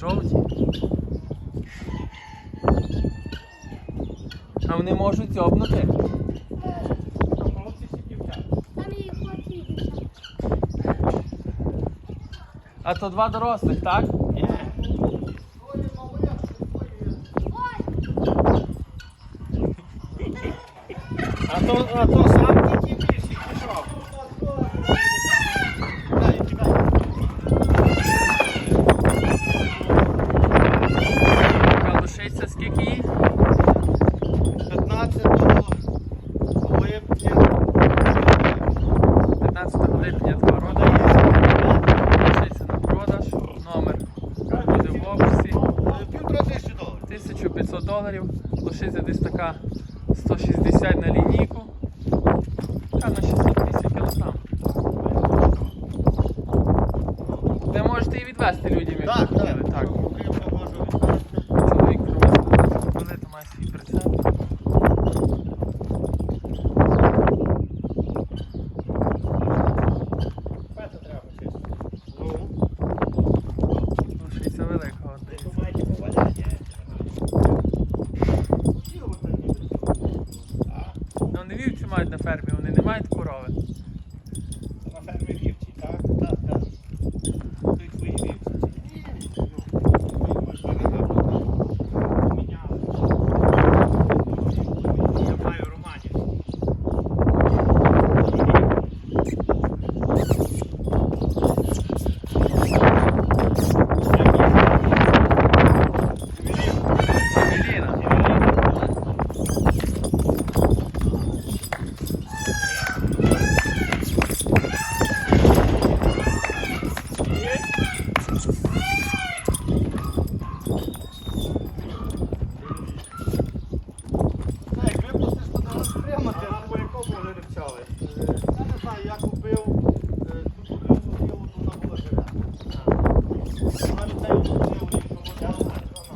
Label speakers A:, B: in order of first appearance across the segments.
A: жовті. А вони можуть
B: дівчата.
A: А то два дорослих, так?
B: Ні. А то, а то
A: 1500 доларів. Лишиться десь така 160 на лінійку. Така на 680 кг. Ви можете і відвести людям,
B: Так, так.
A: так.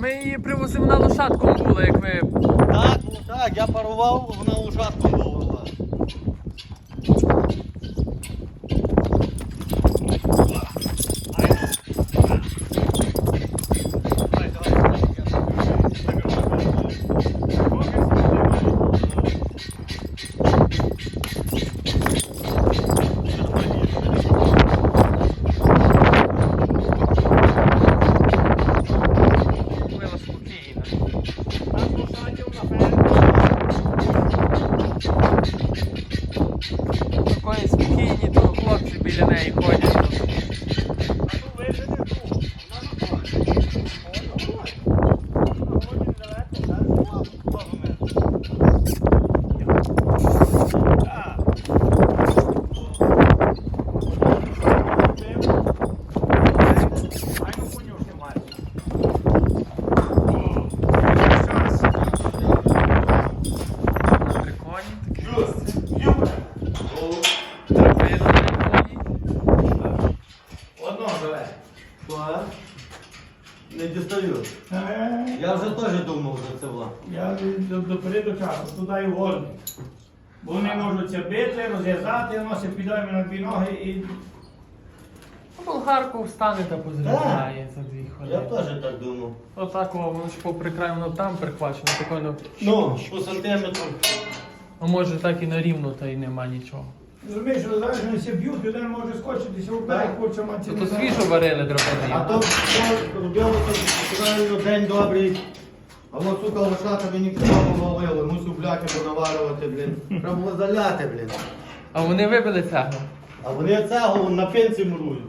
A: Ми її привозили на лошадку була, як ви.
B: Так, ну так, я парував, вона лошадку.
A: Була
C: дістаю. Я вже теж думав за це влад.
B: Я до, до часу, туди і. Бо вони можуть це бити, розв'язати, носить підойми на дві ноги і.
A: Ну, Болгарку встане та позрізає за дві
C: Я
A: хвилини.
C: теж так думав.
A: Отак, о, воно ж попри край, воно там прихвачено, таке, ну,
C: Ну, по сантиметру.
A: а може так і на рівно, та й нема нічого.
B: Розумієш, що зараз вони всі б'ють, один може скочитися вперед, хоче мати.
A: То, то свіжо варили
C: А
A: драбини.
C: то що робилося день добрий. А воно, сука, лошата мені крапом валило, мусив бляки понаварювати, блін. Треба було заляти, блін.
A: А вони вибили цегу.
C: А вони цегу на пенсі мурують.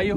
A: Ayo!